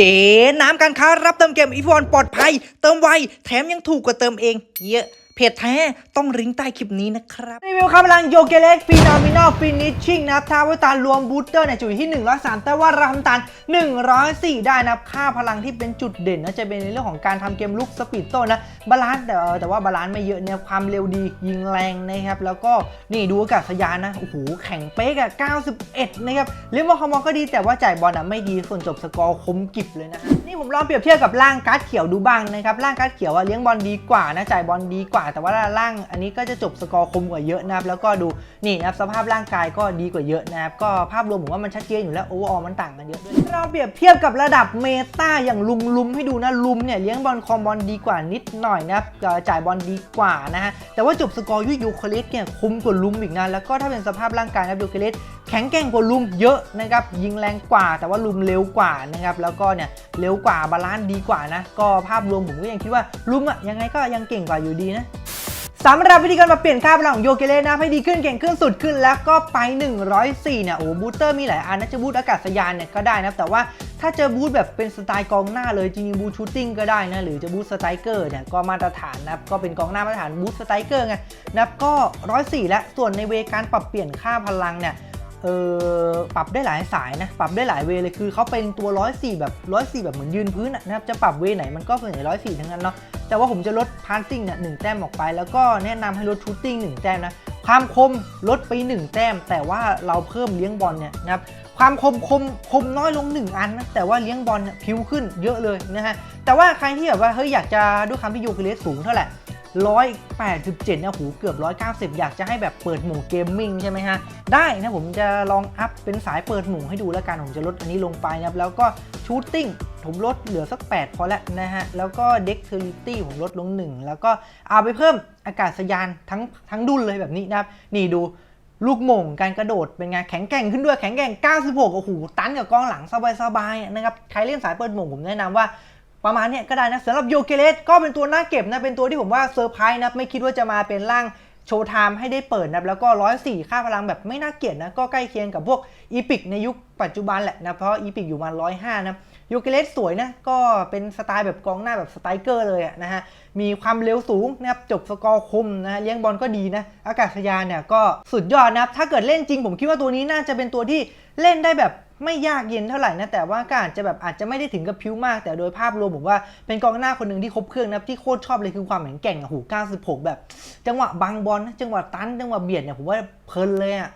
เจ๊น้ำการค้ารับเติมเกมอีฟอนปลอดภัย เติมไว แถมยังถูกกว่าเติมเอง เยอะ เพจแท้ต้องลิงก์ใต้คลิปนี้นะครับรีวิวคำพลังโยเกเลสฟีนอมินอลฟินิชชิ่งนะครับถ้าว่าตารวมบูสเตอร์เนี่ยจุดที่ 103 แต่ว่าเราทำตาน104 ได้นะครับ ค่าพลังที่เป็นจุดเด่นนะจะเป็นในเรื่องของการทำเกมลุกสปีดโต้นะบาลานซ์แต่แต่ว่าบาลานซ์ไม่เยอะเนี่ยความเร็วดียิงแรงนะครับแล้วก็นี่ดูอากาศยานนะโอ้โหแข่งเป๊กอะ91 นะครับเลี้ยงบอลคอมอก็ดีแต่ว่าจ่ายบอลอะไม่ดีส่วนจบสกอร์คมกิบเลยนะฮะนี่ผมลองเปรียบเทียบกับร่างการ์ดเขียวดูบ้างนะครับร่างการ์ดเขียวอะเลี้ยงบอลดีกว่านะจ่ายบอลดีกว่าแต่ว่าร่างอันนี้ก็จะจบสกอร์คมกว่าเยอะนะครับแล้วก็ดูนี่นะครับสภาพร่างกายก็ดีกว่าเยอะนะครับก็ภาพรวมผมว่ามันชัดเจนอยู่แล้วโอเวอร์ออมันต่างกันเยอะด้วยเราเปรียบเทียบกับระดับเมตาอย่างลุมลุมให้ดูนะลุมเนี่ยเลี้ยงบอลคอมบอลดีกว่านิดหน่อยนะครับจ่ายบอลดีกว่านะฮะแต่ว่าจบสกอร์ยุยยูคเลสเนี่ยคุ้มกว่าลุมอีกนะแล้วก็ถ้าเป็นสภาพร่างกายนะยูเคเลสแข็งแกร่งกว่าลุมเยอะนะครับยิงแรงกว่า แต่ว่าลุมเร็วกว่านะครับแล้วก็เนี่ยเร็วกว่าบาลานซ์ดีกว่านะก็ภาพรวมผมก็ยังคิดว่าลุมอะยังไงก็ยังเก่งกว่าอยู่ดีนะ สำหรับวิธีการมาเปลี่ยนค่าพลังของโยเกเรนะให้ดีขึ้นเก่งขึ้นสุดขึ้นแล้วก็ไป 104 เนี่ยโอ้โหบูสเตอร์มีหลายอันนะจะบูสต์อากาศยานเนี่ยก็ได้นะแต่ว่าถ้าจะบูสต์แบบเป็นสไตล์กองหน้าเลยจริงๆบูสต์ชูตติ้งก็ได้นะหรือจะบูสต์สไตรเกอร์เนี่ยก็มาตรฐานนะก็เป็นกองหน้ามาตรฐานบูสต์สไตรเกอร์ไงนะครับก็ 104 แล้วส่วนในเวการปรับเปลี่ยนค่าพลังเนี่ย เออปรับได้หลายสายนะปรับได้หลายเวเลยคือเขาเป็นตัว104แบบ104แบบเหมือนยืนพื้นนะครับจะปรับเวไหนมันก็ส่วนใหญ่104ทั้งนั้นเนาะแต่ว่าผมจะลดพาสซิ่งเนี่ยหนึ่งแต้มออกไป แล้วก็แนะนำให้ลดชูตติ้งหนึ่งแต้มนะความคมลดไป 1 แต้ม แต่ว่าเราเพิ่มเลี้ยงบอลเนี่ยนะครับความคมคมคมน้อยลง 1 อันนะแต่ว่าเลี้ยงบอลเนี่ยพิ้วขึ้นเยอะเลยนะฮะแต่ว่าใครที่แบบว่าเฮ้ยอยากจะด้วยคำที่ยูคิเลสสูงเท่าไหร่ 187นะหูเกือบ 190 อยากจะให้แบบเปิดหมู่เกมมิ่งใช่ไหมฮะ ได้นะผมจะลองอัพเป็นสายเปิดหมู่ให้ดูแล้วกัน ผมจะลดอันนี้ลงไปนะครับ แล้วก็ชูตติ้งผมลดเหลือสัก 8 พอแล้วนะฮะ แล้วก็เด็กเทอริตี้ผมลดลง 1 แล้วก็เอาไปเพิ่มอากาศยานทั้งทั้งดุนเลยแบบนี้นะครับ นี่ดูลูกโม่งการกระโดดเป็นไงแข็งแกร่งขึ้นด้วยแข็งแกร่ง 96 โอ้โห ตันกับกองหลังสบายๆนะครับ ใครเล่นสายเปิดโหม่งผมแนะนำว่า ประมาณนี้ก็ได้นะสำหรับโยเกเลสก็เป็นตัวน่าเก็บนะเป็นตัวที่ผมว่าเซอร์ไพรส์นะไม่คิดว่าจะมาเป็นร่างโชว์ไทม์ให้ได้เปิดนะแล้วก็ 104 ค่าพลังแบบไม่น่าเกลียดนะ ก็ใกล้เคียงกับพวกอีพิกในยุคปัจจุบันแหละนะ เพราะอีพิกอยู่มา 105 นะโยเกเลสสวยนะ ก็เป็นสไตล์แบบกองหน้าแบบสไตรเกอร์เลยนะฮะ มีความเร็วสูงนะครับจบสกอร์คมนะเลี้ยงบอลก็ดีนะ อากาศยานเนี่ยก็สุดยอดนะครับ ถ้าเกิดเล่นจริงผมคิดว่าตัวนี้น่าจะเป็นตัวที่เล่นได้แบบ ไม่ยากเย็นเท่าไหร่นะแต่ว่าก็อาจจะแบบอาจจะไม่ได้ถึงกับพิ้วมาก แต่โดยภาพรวมผมว่าเป็นกองหน้าคนหนึ่งที่ครบเครื่องนะที่โคตรชอบเลยคือความแข็งแกร่งอะหู96 แบบ จังหวะบังบอลนะจังหวะตันจังหวะเบียดเนี่ยผมว่าเพลินเลยอะ